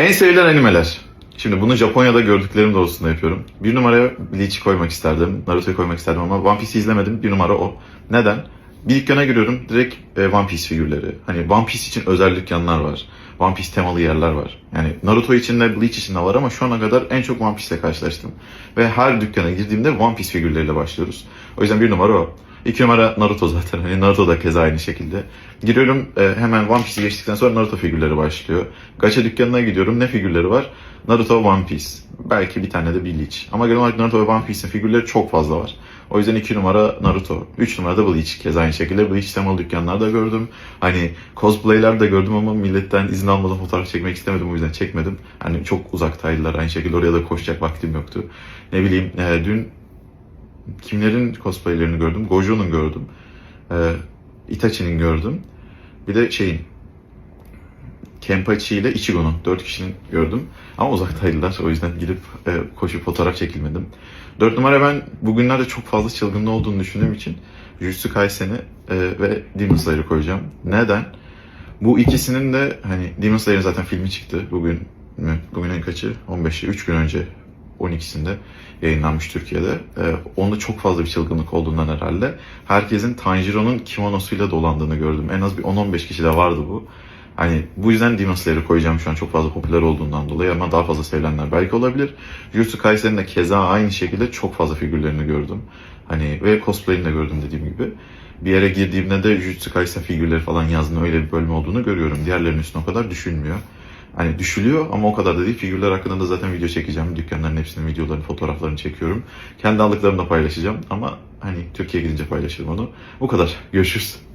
En sevilen animeler. Şimdi bunu Japonya'da gördüklerim doğrultusunda yapıyorum. Bir numaraya Bleach'i koymak isterdim. Naruto'yu koymak isterdim ama One Piece'i izlemedim. Bir numara o. Neden? Bir dükkana giriyorum direkt e, One Piece figürleri. Hani One Piece için özel dükkanlar var. One Piece temalı yerler var. Yani Naruto için de Bleach için de var ama şu ana kadar en çok One Piece ile karşılaştım. Ve her dükkana girdiğimde One Piece figürleriyle başlıyoruz. O yüzden bir numara o. İki numara Naruto zaten. Hani Naruto da keza aynı şekilde. Giriyorum e, hemen One Piece'i geçtikten sonra Naruto figürleri başlıyor. Gacha dükkanına gidiyorum. Ne figürleri var? Naruto One Piece. Belki bir tane de Bleach. Ama genel olarak Naruto ve One Piece'in figürleri çok fazla var. O yüzden iki numara Naruto. Üç numara da Bleach. Keza aynı şekilde Bleach temalı dükkanlarda gördüm. Hani cosplayler de gördüm ama milletten izin almadan fotoğraf çekmek istemedim. O yüzden çekmedim. Hani çok uzaktaydılar. Aynı şekilde oraya da koşacak vaktim yoktu. Ne bileyim e, dün kimlerin cosplaylerini gördüm? Gojo'nun gördüm. E, Itachi'nin gördüm. Bir de şeyin Kenpachi ile Ichigo'nun dört kişinin gördüm. Ama uzaktaydılar. O yüzden gidip e, koşup fotoğraf çekilmedim. Dört numara ben bugünlerde çok fazla çılgınlığı olduğunu düşündüğüm için Jujutsu Kaisen'i e, ve Demon Slayer'ı koyacağım. Neden? Bu ikisinin de hani Demon Slayer'ın zaten filmi çıktı. Bugün mü? Bugün en kaçı? 15'i. 3 gün önce 12'sinde yayınlanmış Türkiye'de. Ee, onda çok fazla bir çılgınlık olduğundan herhalde. Herkesin Tanjiro'nun kimonosuyla dolandığını gördüm. En az bir 10-15 kişi de vardı bu. Hani bu yüzden Demon Slayer'ı koyacağım şu an çok fazla popüler olduğundan dolayı ama daha fazla sevilenler belki olabilir. Jujutsu Kaisen'in de keza aynı şekilde çok fazla figürlerini gördüm. Hani ve cosplay'ini de gördüm dediğim gibi. Bir yere girdiğimde de Jujutsu Kaisen figürleri falan yazdığında öyle bir bölüm olduğunu görüyorum. Diğerlerinin üstüne o kadar düşünmüyor. Hani düşülüyor ama o kadar da değil. Figürler hakkında da zaten video çekeceğim. Dükkanların hepsinin videolarını, fotoğraflarını çekiyorum. Kendi aldıklarımı da paylaşacağım ama hani Türkiye'ye gidince paylaşırım onu. Bu kadar. Görüşürüz.